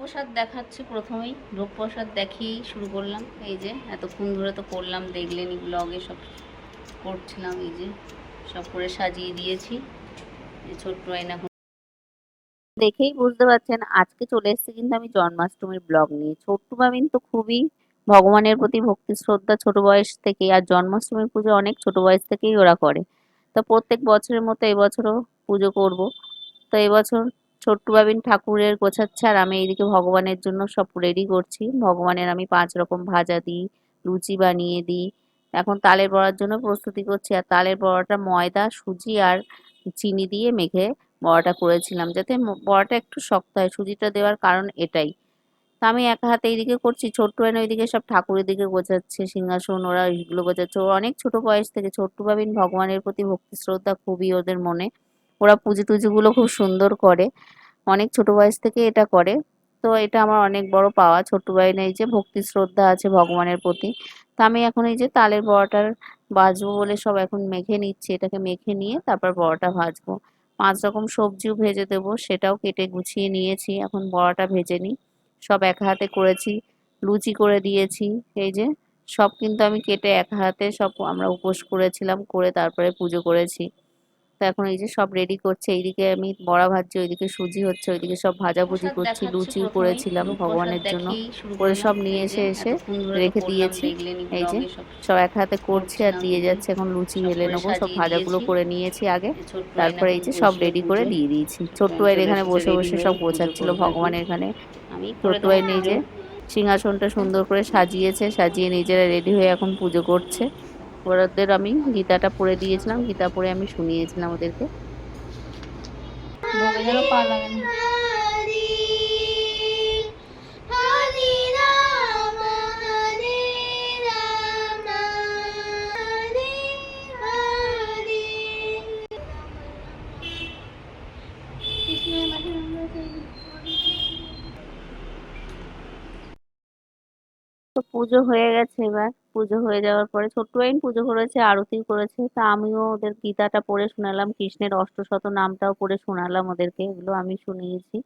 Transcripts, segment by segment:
প্রসাদ দেখাচ্ছি প্রথমেই। ভোগ প্রসাদ দেখিয়েই শুরু করলাম। এই যে, এতক্ষণ ধরে তো করলাম দেখলেনি ব্লগে সব করছিলাম, এই যে, সব করে সাজিয়ে দিয়েছি। ছোট্ট আয়না দেখেই বুঝতে পারছেন, আজকে চলে এসেছি কিন্তু আমি জন্মাষ্টমীর ব্লগ নিয়ে। ছোট্ট বাবিন তো খুবই ভগবানের প্রতি ভক্তি, শ্রদ্ধা ছোট বয়স থেকে আর জন্মাষ্টমীর পুজো অনেক ছোট বয়স থেকেই ওরা করে। তো প্রত্যেক বছরের মতো এবছরও পুজো করব। তো এবছর ছোট্ট বাবিন ঠাকুরের গোছাচ্ছে আর আমি এইদিকে ভগবানের জন্য সব রেডি করছি। ভগবানের আমি পাঁচ রকম ভাজা দিই, লুচি বানিয়ে দিই। এখন তালের বড়ার জন্য প্রস্তুতি করছি আর তালের বড়াটা ময়দা, সুজি আর চিনি দিয়ে মেখে বড়াটা করেছিলাম যাতে বড়াটা একটু শক্ত হয়। সুজিটা দেওয়ার কারণ এটাই। তা আমি এক হাতে এইদিকে করছি, ছোট্ট এনে ওইদিকে সব ঠাকুরের দিকে গোছাচ্ছে, সিংহাসন ওরা এইগুলো গোছাচ্ছে। অনেক ছোট বয়স থেকে ছোট্ট বাবিন ভগবানের প্রতি ভক্তি শ্রদ্ধা খুবই ওদের মনে। ওরা পুজো টুজোগুলো খুব সুন্দর করে। অনেক ছোট বয়স থেকে এটা করে। তো এটা আমার অনেক বড় পাওয়া। ছোট্ট ভাই এই যে ভক্তি শ্রদ্ধা আছে ভগবানের প্রতি। তা আমি এখন এই যে তালের বড়াটার ভাজবো বলে সব এখন মেখে নিচ্ছি। এটাকে মেখে নিয়ে তারপর বড়াটা ভাজবো। পাঁচ রকম সবজিও ভেজে দেবো। সেটাও কেটে গুছিয়ে নিয়েছি। এখন বড়াটা ভেজে নিই। সব এক হাতে করেছি। লুচি করে দিয়েছি। এই যে সব কিন্তু আমি কেটে এক হাতে সব আমরা উপোস করেছিলাম। করে তারপরে পুজো করেছি। তো এখন এই যে সব রেডি করছে এইদিকে আমি বড়া ভাজছি ওইদিকে সুজি হচ্ছে ওইদিকে সব ভাজাভুজি করছি লুচিও করেছিলাম ভগবানের জন্য। করে সব নিয়ে এসে এসে রেখে দিয়েছি। এই যে সব এক হাতে করছি আর দিয়ে যাচ্ছে এখন লুচি মেলে নেব সব ভাজাগুলো করে নিয়েছি আগে। তারপরে এই যে সব রেডি করে দিয়ে দিয়েছি। ছোট্ট ভাইয়ের এখানে বসে বসে সব গোছাচ্ছিল ভগবানের এখানে। আমি ছোট্ট ভাই নিজে সিংহাসনটা সুন্দর করে সাজিয়েছে সাজিয়ে নিজেরা রেডি হয়ে এখন পুজো করছে। ওদের আমি গীতাটা পড়ে দিয়েছিলাম গীতা পড়ে আমি শুনিয়েছিলাম ওদেরকে। ভোগে যেন পুজো হয়ে গেছে এবার। পুজো হয়ে যাওয়ার পরে ছোট্ট আইন পুজো করেছে, আরতি করেছে। তা আমিও ওদের গীতাটা পড়ে শোনালাম, কৃষ্ণের অষ্টশত নামটাও পড়ে শোনালাম ওদেরকে, এগুলো আমি শুনিয়েছি।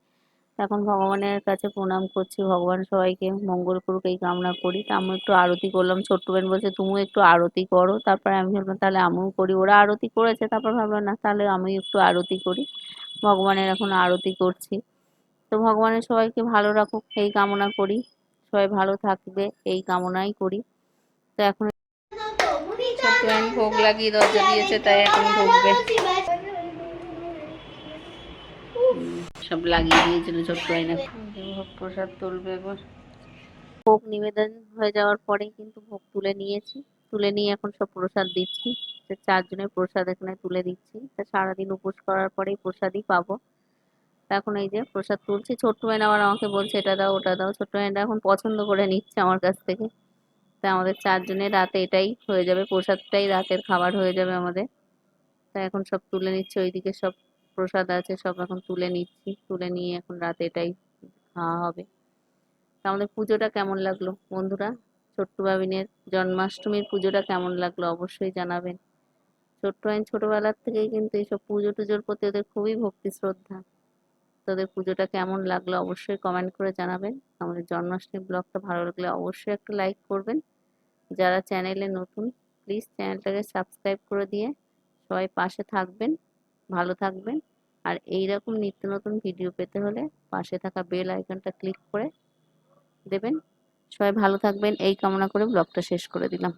এখন ভগবানের কাছে প্রণাম করছি, ভগবান সবাইকে মঙ্গল করুক, এই কামনা করি। তা আমি একটু আরতি করলাম, ছোট্ট বোন বলছে, তুমিও একটু আরতি করো। তারপরে আমি ভাবলাম, তাহলে আমিও করি। ওরা আরতি করেছে, তারপর ভাবলাম, না, তাহলে আমি একটু আরতি করি। ভগবানের এখন আরতি করছি। তো ভগবানের সবাইকে ভালো রাখুক, এই কামনা করি। সবাই ভালো থাকবে এই কামনাই করি। তো এখন ভোগ লাগিয়ে দরজা দিয়েছে তাই এখন ঢুকবে সব লাগিয়ে দিয়েছিল ছোট্ট আইনা ভোগ প্রসাদ তুলবে এবার। ভোগ নিবেদন হয়ে যাওয়ার পরেই কিন্তু ভোগ তুলে নিয়েছি। তুলে নিয়ে এখন সব প্রসাদ দিচ্ছি। চারজনের প্রসাদ এখানে তুলে দিচ্ছি। তা সারাদিন উপোস করার পরেই প্রসাদই পাবো। এখন এই যে প্রসাদ তুলছি, ছোট্ট মেয়ে আবার আমাকে বলছে, এটা দাও, ওটা দাও। ছোট্ট মেয়েটা এখন পছন্দ করে নিচ্ছে আমার কাছ থেকে। তা আমাদের চারজনের রাতে এটাই হয়ে যাবে, প্রসাদটাই রাতের খাবার হয়ে যাবে আমাদের। তা এখন সব তুলে নিচ্ছে, ওইদিকে সব প্রসাদ আছে, সব এখন তুলে নিচ্ছি। তুলে নিয়ে এখন রাতে এটাই খাওয়া হবে। তা আমাদের পুজোটা কেমন লাগল বন্ধুরা? ছোট্ট বাবিনের জন্মাষ্টমীর পুজোটা কেমন লাগল অবশ্যই জানাবেন। ছোট্ট আইন ছোটবেলার থেকেই কিন্তু এইসব পুজো টুজোর প্রতি ওদের খুবই ভক্তি শ্রদ্ধা। তোদের পুজোটা কেমন লাগল অবশ্যই কমেন্ট করে জানাবেন। আমাদের জন্মাষ্টমী ব্লগটা ভালো লাগলে অবশ্যই একটা লাইক করবেন। যারা চ্যানেলে নতুন প্লিজ চ্যানেলটাকে সাবস্ক্রাইব করে দিয়ে সবাই পাশে থাকবেন, ভালো থাকবেন। আর এই রকম নিত্য নতুন ভিডিও পেতে হলে পাশে থাকা বেল আইকনটা ক্লিক করে দেবেন। সবাই ভালো থাকবেন, এই কামনা করে ব্লগটা শেষ করে দিলাম।